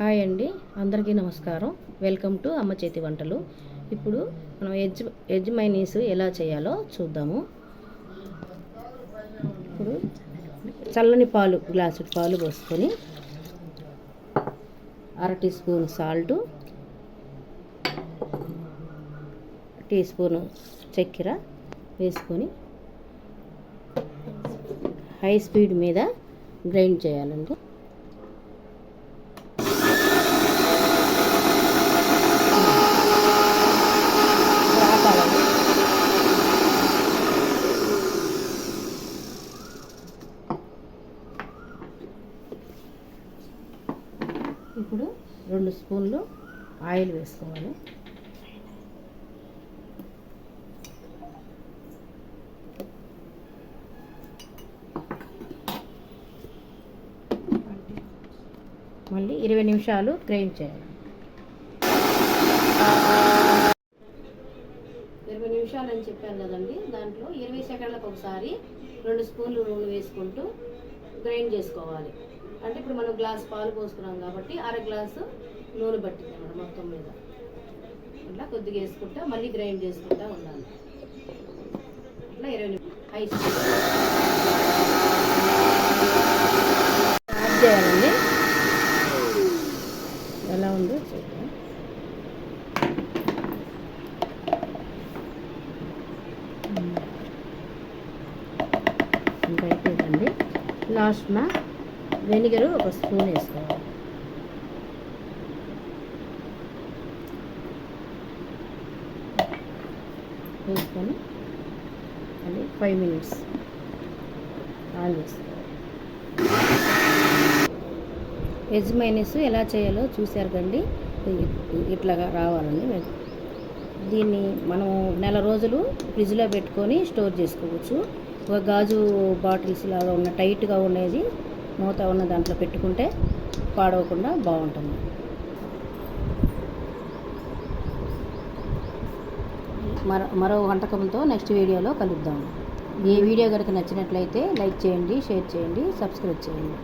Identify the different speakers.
Speaker 1: Hi అండి అందరికీ నమస్కారం. వెల్కమ్ టు అమ్మ చేతి వంటలు. ఇప్పుడు మనం ఎజ్ ఎజ్ మైనీస్ ఎలా చేయాలో చూద్దాము. ఇప్పుడు చల్లని పాలు గ్లాసు పాలు పోసుకొని అర teaspoon salt teaspoon చక్కెర వేసుకొని హై స్పీడ్ మీద గ్రైండ్ చేయాలండి. ఇప్పుడు రెండు స్పూన్లు ఆయిల్ వేసుకోవాలి. మళ్ళీ ఇరవై నిమిషాలు గ్రైండ్ చేయాలి. ఇరవై నిమిషాలు అని చెప్పాను కదండి. దాంట్లో ఇరవై సెకండ్లకు ఒకసారి రెండు స్పూన్లు నూనె వేసుకుంటూ గ్రైండ్ చేసుకోవాలి. అంటే ఇప్పుడు మనం గ్లాస్ పాలు పోసుకున్నాం కాబట్టి అర గ్లాసు నూనె పట్టింది అన్నమాట మొత్తం మీద. అట్లా కొద్దిగా వేసుకుంటా మళ్ళీ గ్రైండ్ చేసుకుంటా ఉండాలి. అట్లా ఇరవై నిమిషాలు హై చేయాలండి. ఎలా ఉందో చూద్దాం. ఇంకా అయిపోయిందండి. లాస్ట్న వెనిగర్ ఒక స్పూన్ వేసుకోవాలి. వేసుకొని మళ్ళీ ఫైవ్ మినిట్స్ ఆన్ చేసుకోవాలి. వెజ్ మైనస్ ఎలా చేయాలో చూశారు కండి. ఇట్లాగా రావాలండి దీన్ని మనం నెల రోజులు ఫ్రిడ్జ్లో పెట్టుకొని స్టోర్ చేసుకోవచ్చు. ఒక గాజు బాటిల్స్ లాగా ఉన్న టైట్గా ఉండేది మూత ఉన్న దాంట్లో పెట్టుకుంటే పాడవకుండా బాగుంటుంది. మరో మరో వంటకంతో నెక్స్ట్ వీడియోలో కలుద్దాం. ఈ వీడియో కనుక నచ్చినట్లయితే లైక్ చేయండి షేర్ చేయండి సబ్స్క్రైబ్ చేయండి.